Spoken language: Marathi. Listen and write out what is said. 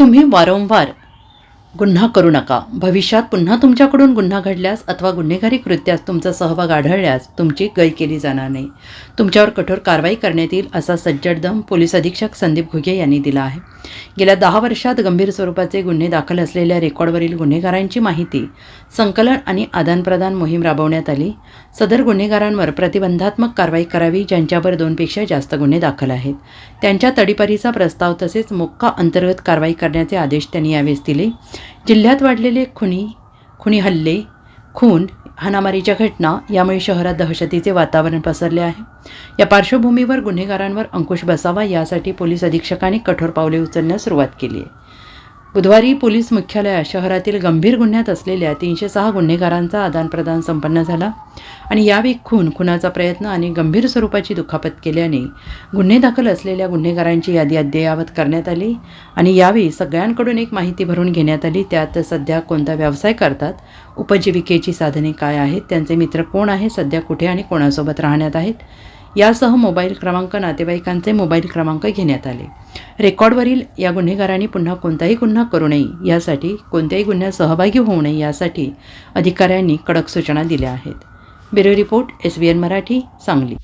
तुम्ही वारंवार गुन्हा करू नका. भविष्यात पुन्हा तुमच्याकडून गुन्हा घडल्यास अथवा गुन्हेगारी कृत्यात तुमचा सहभाग आढळल्यास तुमची गय केली जाणार नाही. तुमच्यावर कठोर कारवाई करण्यात येईल असा सज्जड दम पोलीस अधीक्षक संदीप घुगे यांनी दिला आहे. गेल्या दहा वर्षात गंभीर स्वरूपाचे गुन्हे दाखल असलेल्या रेकॉर्डवरील गुन्हेगारांची माहिती संकलन आणि आदानप्रदान मोहीम राबवण्यात आली. सदर गुन्हेगारांवर प्रतिबंधात्मक कारवाई करावी ज्यांच्यावर दोनपेक्षा जास्त गुन्हे दाखल आहेत. त्यांच्या तडीपारीचा प्रस्ताव तसेच मोक्का अंतर्गत कारवाई करण्याचे आदेश त्यांनी यावेळेस दिले. जिल्ह्यात वाढलेले खुनी खुनी हल्ले खून हाणामारीच्या घटना यामुळे शहरात दहशतीचे वातावरण पसरले आहे. या पार्श्वभूमीवर गुन्हेगारांवर अंकुश बसावा यासाठी पोलीस अधीक्षकांनी कठोर पावले उचलण्यास सुरुवात केली आहे. बुधवारी पोलीस मुख्यालयात शहरातील गंभीर गुन्ह्यात असलेल्या तीनशे सहा गुन्हेगारांचा आदानप्रदान संपन्न झाला आणि यावेळी खून खुनाचा प्रयत्न आणि गंभीर स्वरूपाची दुखापत केल्याने गुन्हे दाखल असलेल्या गुन्हेगारांची यादी अद्ययावत करण्यात आली आणि यावेळी सगळ्यांकडून एक माहिती भरून घेण्यात आली त्यात सध्या कोणता व्यवसाय करतात उपजीविकेची साधने काय आहेत त्यांचे मित्र कोण आहे सध्या कुठे आणि कोणासोबत राहण्यात आहेत यासह मोबाईल क्रमांक नातेवाईकांचे मोबाईल क्रमांक घेण्यात आले. रेकॉर्डवरील या गुन्हेगारांनी पुन्हा कोणताही गुन्हा करू नये यासाठी कोणत्याही गुन्ह्यात सहभागी होऊ नये यासाठी अधिकाऱ्यांनी कडक सूचना दिल्या आहेत. Bureau report S B N Marathi Sangli.